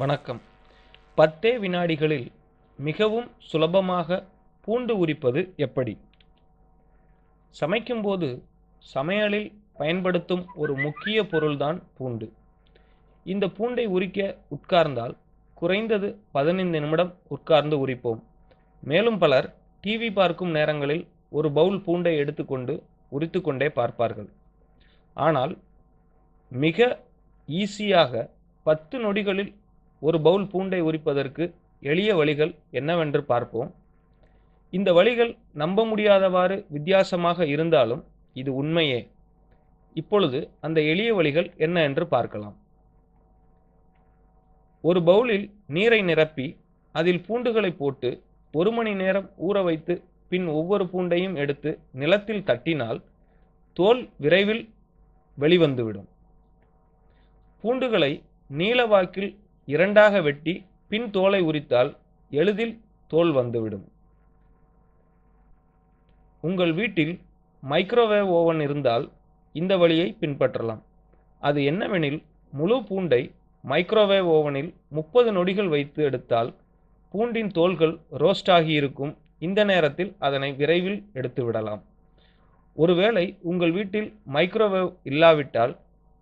வணக்கம். பத்தே வினாடிகளில் மிகவும் சுலபமாக பூண்டு உரிப்பது எப்படி? சமைக்கும்போது சமையலில் பயன்படுத்தும் ஒரு முக்கிய பொருள்தான் பூண்டு. இந்த பூண்டை உரிக்க உட்கார்ந்தால் குறைந்தது பதினைந்து நிமிடம் உட்கார்ந்து உரிப்போம். மேலும் பலர் டிவி பார்க்கும் நேரங்களில் ஒரு பவுல் பூண்டை எடுத்துக்கொண்டு உரித்து கொண்டே பார்ப்பார்கள். ஆனால் மிக ஈஸியாக பத்து நொடிகளில் ஒரு பவுல் பூண்டை உரிப்பதற்கு எளிய வழிகள் என்னவென்று பார்ப்போம். இந்த வழிகள் நம்ப முடியாதவாறு வித்தியாசமாக இருந்தாலும் இது உண்மையே. இப்பொழுது அந்த எளிய வழிகள் என்ன என்று பார்க்கலாம். ஒரு பவுலில் நீரை நிரப்பி அதில் பூண்டுகளை போட்டு ஒரு மணி நேரம் ஊற வைத்து பின் ஒவ்வொரு பூண்டையும் எடுத்து நிலத்தில் தட்டினால் தோல் விரைவில் வெளிவந்துவிடும். பூண்டுகளை நீளவாக்கில் இரண்டாக வெட்டி பின் தோலை உரித்தால் எளிதில் தோல் வந்துவிடும். உங்கள் வீட்டில் மைக்ரோவேவ் ஓவன் இருந்தால் இந்த வழியை பின்பற்றலாம். அது என்னவெனில் முழு பூண்டை மைக்ரோவேவ் ஓவனில் முப்பது நொடிகள் வைத்து எடுத்தால் பூண்டின் தோல்கள் ரோஸ்ட் ஆகியிருக்கும் இந்த நேரத்தில் அதனை விரைவில் எடுத்து விடலாம். ஒருவேளை உங்கள் வீட்டில் மைக்ரோவேவ் இல்லாவிட்டால்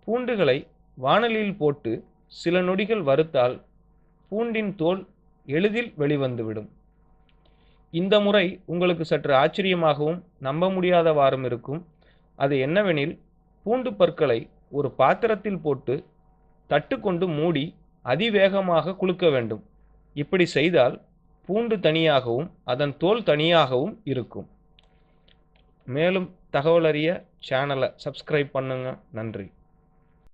பூண்டுகளை வானலியில் போட்டு சில நொடிகள் வறுத்தால் பூண்டின் தோல் எளிதில் வெளிவந்துவிடும். இந்த முறை உங்களுக்கு சற்று ஆச்சரியமாகவும் நம்ப முடியாதவாறும் இருக்கும். அது என்னவெனில் பூண்டு பற்களை ஒரு பாத்திரத்தில் போட்டு தட்டு கொண்டு மூடி அதிவேகமாக குலுக்க வேண்டும். இப்படி செய்தால் பூண்டு தனியாகவும் அதன் தோல் தனியாகவும் இருக்கும். மேலும் தகவலறிய சேனலை சப்ஸ்கிரைப் பண்ணுங்க. நன்றி.